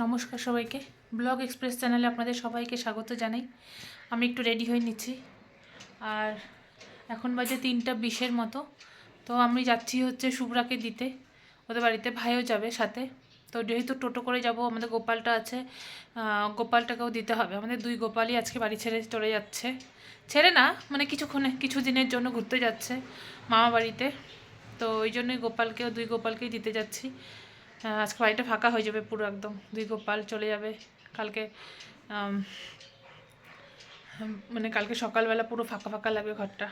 নমস্কার সবাইকে। Blog express চ্যানেলে আপনাদের সবাইকে স্বাগত জানাই। আমি একটু রেডি হয়ে নিচ্ছি। আর এখন বাজে তিনটা বিশের মতো। তো আমি যাচ্ছি হচ্ছে শুভ্রাকে দিতে। ওদের বাড়িতে ভাইও যাবে সাথে। তো যেহেতু টোটো করে যাব, আমাদের গোপালটা আছে গোপালটাকেও দিতে হবে। আমাদের দুই গোপালই আজকে বাড়ি ছেড়ে চলে যাচ্ছে। ছেড়ে না মানে কিছুক্ষণে, কিছু দিনের জন্য ঘুরতে যাচ্ছে মামা বাড়িতে। তো ওই জন্যই গোপালকেও, দুই গোপালকেই দিতে যাচ্ছি। আহ, আজকে বাড়িটা ফাঁকা হয়ে যাবে পুরো একদম। দুই গোপাল চলে যাবে। কালকে মানে কালকে সকালবেলা পুরো ফাঁকা ফাঁকা লাগবে ঘরটা।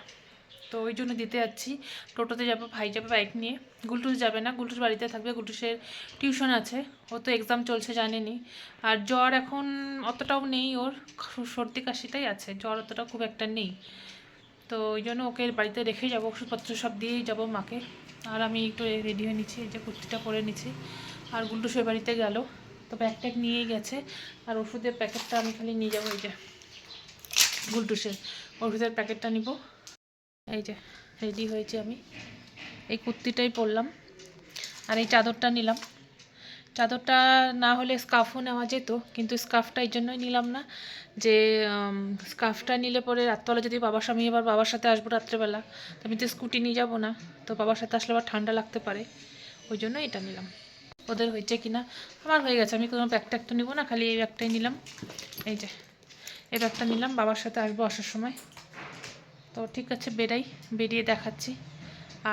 তো ওই জন্য দিতে যাচ্ছি। টোটোতে যাব ভাই যাবে বাইক নিয়ে। গুলটুস যাবে না গুলটুস বাড়িতে থাকবে। গুলটুসের টিউশন আছে। ও তো এক্সাম চলছে জানেনি। আর জ্বর এখন অতটাও নেই ওর। সর্দি কাশিটাই আছে। জ্বর অতটাও খুব একটা নেই। তো ওই জন্য ওকে বাড়িতে রেখে যাব ওষুধপত্র সব দিয়েই যাব মাকে। আর আমি একটু রেডি হয়ে নিচ্ছি যে কুর্তিটা পরে নিচ্ছি। আর গুন্টু সে বাড়িতে গেল, তো ব্যাগ ট্যাগ নিয়েই গেছে। আর ওষুধের প্যাকেটটা আমি খালি নিয়ে যাব, এই যে গুলটুসের ওষুধের প্যাকেটটা নিব। এই যে রেডি হয়েছি আমি। এই কুর্তিটাই পরলাম। আর এই চাদরটা নিলাম। চাদরটা না হলে স্কার্ফও নেওয়া যেত, কিন্তু স্কার্ফটা এই জন্যই নিলাম না যে স্কার্ফটা নিলে পরে রাত্রবেলা যদি বাবার স্বামী এবার বাবার সাথে আসব রাত্রেবেলা, তো আমি তো স্কুটি নিয়ে যাব না, তো বাবার সাথে আসলে আবার ঠান্ডা লাগতে পারে, ওই জন্য এটা নিলাম। ওদের হয়েছে কি না? আমার হয়ে গেছে, আমি কোনো ব্যাগ ট্যাগ তো নিবো না, খালি এই ব্যাগটাই নিলাম। এই যে, এই ব্যাগটা নিলাম, বাবার সাথে আসব আসার সময়। তো ঠিক আছে, বেরাই, বেরিয়ে দেখাচ্ছি।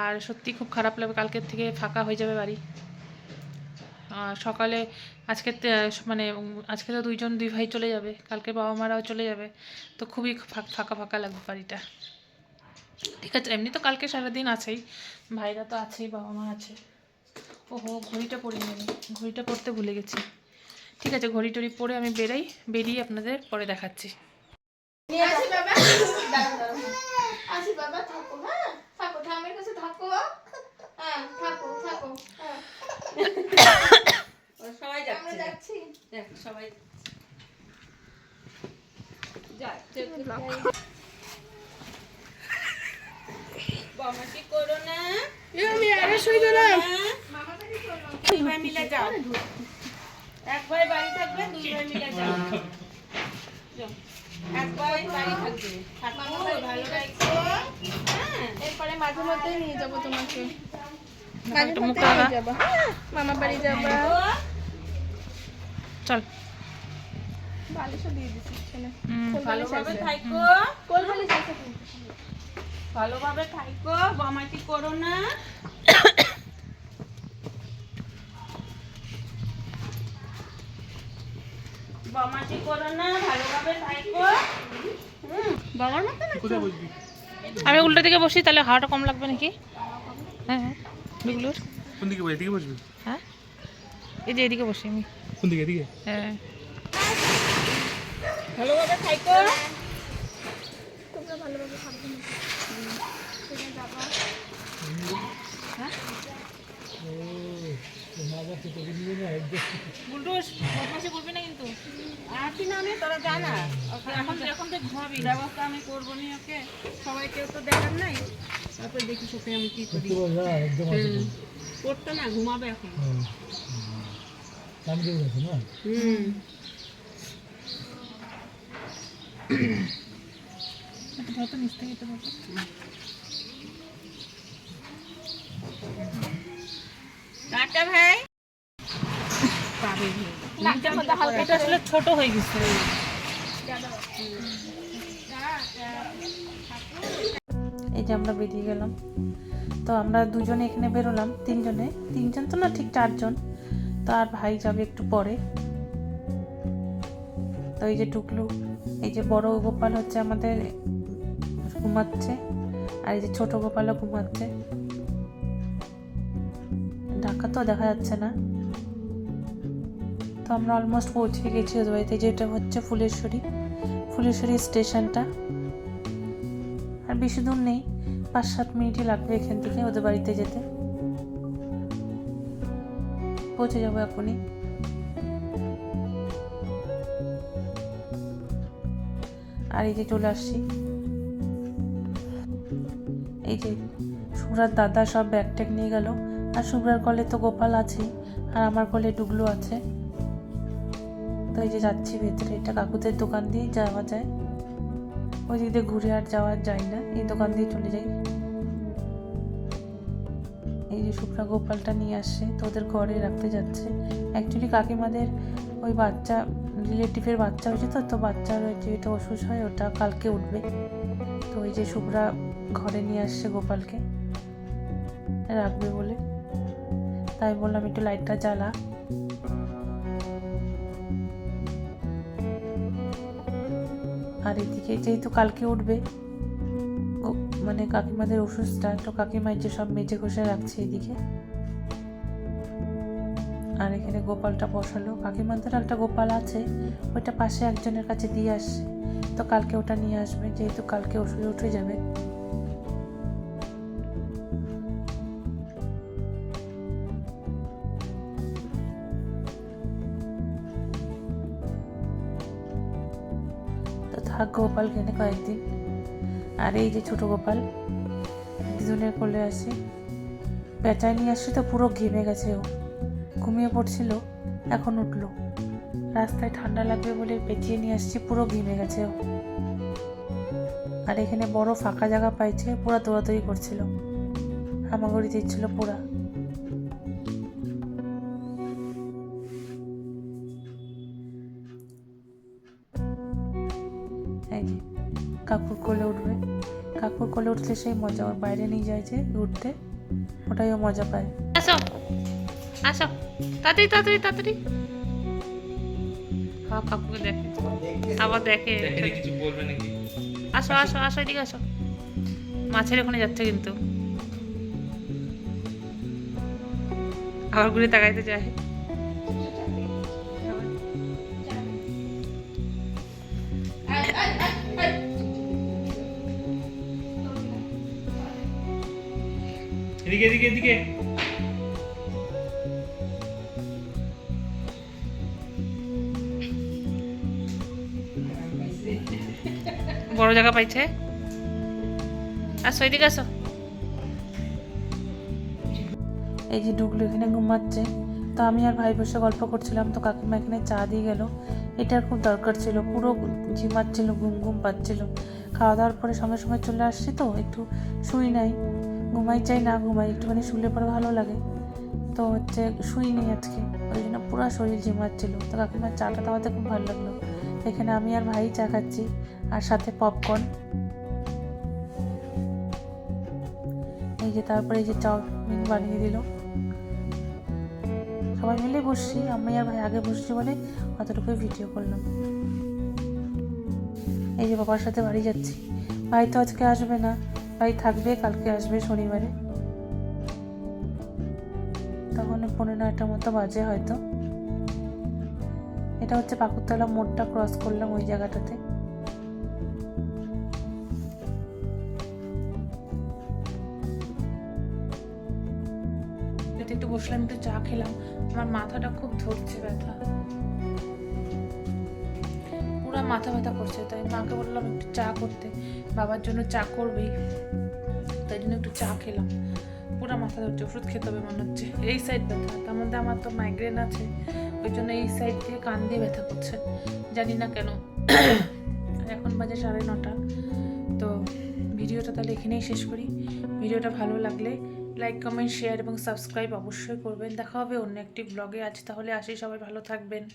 আর সত্যি খুব খারাপ লাগবে, কালকের থেকে ফাঁকা হয়ে যাবে বাড়ি। সকালে আজকে মানে আজকে তো দুইজন, দুই ভাই চলে যাবে। কালকে বাবা মারাও চলে যাবে। তো খুবই ফাঁকা ফাঁকা লাগবে বাড়িটা। ঠিক আছে, এমনি তো কালকে সারাদিন আছেই। ভাইরা তো আছেই, বাবা মা আছে। ওহো, ঘড়িটা পরে নেবে ঘড়িটা পরতে ভুলে গেছি। ঠিক আছে, ঘড়ি টড়ি পরে আমি বেরাই, বেরিয়ে আপনাদের পরে দেখাচ্ছি। বাবা বাবা থাকো হ্যাঁ থাকো ঠামের কাছে থাকো হ্যাঁ থাকো থাকো হ্যাঁ সবাই যাচ্ছে। সবাই বমাটি করো। না? আমি আরে শুই গেলাম দুই ভাই মিলে যাও। এক ভাই বাড়ি থাকবে দুই ভাই মিলে যাও। যাও। এক ভাই বাড়ি থাকবে। থাকব ভালো রাখব হ্যাঁ। এরপরে মাঝে মধ্যে নিয়ে যাব তোমাকে। একটা মধ্যে মুখ নিয়ে মামা বাড়ি যাবা। চল। বালিশও দিয়ে দিছি ছেলে। হুম, কোল বালিশ ভালোভাবে আছে। কোল বালিশ আছে। ভালোভাবে থাকো বমাটি করো না। বমাটি করো না ভালোভাবে থাকো বাবার মতো না আমি উল্টো দিকে বসি তাহলে হাওয়াটা কম লাগবে নাকি? হ্যাঁ হ্যাঁ। বিগুলোর কোন দিকে এদিকে বসবি? হ্যাঁ? এই যে এদিকে বসি আমি। কোন দিকে? এদিকে? হ্যাঁ। ভালোভাবে থাকো তোমরা ভালোভাবে থাকবে না তুমি যাবা বুলটুস বদমাশি করবি না কিন্তু। আর কি নামে তোরা জানা এখন তো এখন তো ঘুমাবি। ব্যবস্থা আমি করব নি ওকে। সবাই কেউ তো দেখার নাই। তারপর দেখি ওকে আমি কি করি। করতো না ঘুমাবে এখন। হুম। টাটা ভাই? এটা আসলে ছোট হয়ে গেছে। যে আমরা বেরিয়ে গেলাম। তো আমরা দুজনে এখানে বেরোলাম, তিনজনে। তিনজন তো না ঠিক চারজন। তো আর ভাই যাবে একটু পরে। তো এই যে টুকলু, এই যে বড় গোপাল হচ্ছে আমাদের ঘুমাচ্ছে, আর এই যে ছোট গোপালও ঘুমাচ্ছে। ঢাকা তো দেখা যাচ্ছে না। তো আমরা অলমোস্ট পৌঁছে গেছি ওদের বাড়িতে, যেটা হচ্ছে ফুলেশ্বরী। ফুলেশ্বরী স্টেশনটা। আর বেশি দূর নেই। পাঁচ সাত মিনিটই লাগবে এখান থেকে ওদের বাড়িতে যেতে। পৌঁছে যাব এখনই। আর এই যে চলে আসছি। এই যে শুভ্রার দাদা সব ব্যাগ ট্যাগ নিয়ে গেল। আর শুভ্রার কলে তো গোপাল আছে আর আমার কলে ডুগলু আছে। তো এই যে যাচ্ছি ভেতরে, এটা কাকুদের দোকান দিয়ে যাওয়া যায়। ওই দিক ঘুরে আর যাওয়া যায় না, এই দোকান দিয়ে চলে যাই। এই যে শুকনা গোপালটা নিয়ে আসছে, তো ওদের ঘরে রাখতে যাচ্ছে। অ্যাকচুয়ালি কাকিমাদের ওই বাচ্চা রিলেটিভের বাচ্চা হয়েছে তো তো বাচ্চার ওই যে এটা অসুখ হয়, ওটা কালকে উঠবে। তো ওই যে শুকরা ঘরে নিয়ে আসছে গোপালকে, রাখবে বলে। তাই বললাম একটু লাইটটা জ্বালা। আর এদিকে যেহেতু কালকে উঠবে মানে কাকিমাদের ওষুধটা তো কাকিমা যে সব মেজে ঘষে রাখছে এদিকে। আর এখানে গোপালটা বসালো। কাকিমাদের একটা গোপাল আছে, ওইটা পাশে একজনের কাছে দিয়ে আসে তো কালকে ওটা নিয়ে আসবে, যেহেতু কালকে ওষুধ উঠে যাবে। থাক গোপাল কেনে কয়েকদিন। আর এই যে ছোট গোপাল, দুজনের কোলে আসে। পেঁচায় নিয়ে আসছে তো পুরো ঘেমে গেছে ও। ঘুমিয়ে পড়ছিল, এখন উঠল। রাস্তায় ঠান্ডা লাগবে বলে পেঁচিয়ে নিয়ে আসছি, পুরো ঘেমে গেছে ও। আর এখানে বড় ফাঁকা জায়গা পাইছে, পুরা দৌড়াদৌড়ি করছিল। হামাগুড়ি দিচ্ছিল পুরা। কাকুর কোলে উঠবে। কাকুর কোলে উঠলে সেই মজা ওর বাইরে নিয়ে যায় যে উঠতে ওটাই ও মজা পায়। আসো আসো তাড়াতাড়ি তাড়াতাড়ি তাড়াতাড়ি। হ্যাঁ কাকুকে দেখে আবার দেখে কিছু বলবে নাকি? আসো আসো আসো এদিকে আসো। মাছের ওখানে যাচ্ছে কিন্তু। আবার ঘুরে তাকাইতে যায়। এদিকে এদিকে এদিকে। বড় জায়গা পাইছে। আসো এদিকে আসো। এই যে ডুগলো এখানে ঘুমাচ্ছে। তো আমি আর ভাই বসে গল্প করছিলাম তো কাকিমা এখানে চা দিয়ে গেল। এটার খুব দরকার ছিল পুরো ঝিমাচ্ছিল ঘুম ঘুম পাচ্ছিল। খাওয়া দাওয়ার পরে সঙ্গে সঙ্গে চলে আসছি তো একটু শুই নাই। ঘুমাই চাই না, ঘুমাই একটুখানি শুলে পরে ভালো লাগে। তো হচ্ছে শুই নেই আজকে, ওই জন্য পুরো শরীর ঝিমাচ্ছিল। তো কাকিমার চাটা খাওয়াতে খুব ভালো লাগল। এখানে আমি আর ভাই চা খাচ্ছি, আর সাথে পপকর্ন এই যে তারপরে এই যে চাউমিন বানিয়ে দিল। সবাই মিলে বসছি, আমি আর ভাই আগে বসছি বলে অতটুকুই ভিডিও করলাম। এই যে বাবার সাথে বাড়ি যাচ্ছি। ভাই তো আজকে আসবে না। ভাই থাকবে, কালকে আসবে শনিবারে। তখন পনেরো নয়টার মতো বাজে হয়তো। এটা হচ্ছে পাকুরতলা মোড়টা ক্রস করলাম ওই জায়গাটাতে। একটু বসলাম, একটু চা খেলাম। আমার মাথাটা খুব ধরছে ব্যথা। পুরো মাথা ব্যথা করছে, তাই মাকে বললাম একটু চা করতে, বাবার জন্য চা করবেই। তাই জন্য একটু চা খেলাম। পুরো মাথা ধরছে, ওষুধ খেতে হবে মনে হচ্ছে। এই সাইড ব্যথা, তার মধ্যে আমার তো মাইগ্রেন আছে, ওই জন্য এই সাইড দিয়ে কান দিয়ে ব্যথা করছে, জানি না কেন। এখন বাজে সাড়ে নটা, তো ভিডিওটা তাহলে এখানেই শেষ করি। ভিডিওটা ভালো লাগলে লাইক কমেন্ট শেয়ার এবং সাবস্ক্রাইব অবশ্যই করবেন। দেখা হবে অন্য একটি ব্লগে আজ তাহলে আসি, সবাই ভালো থাকবেন।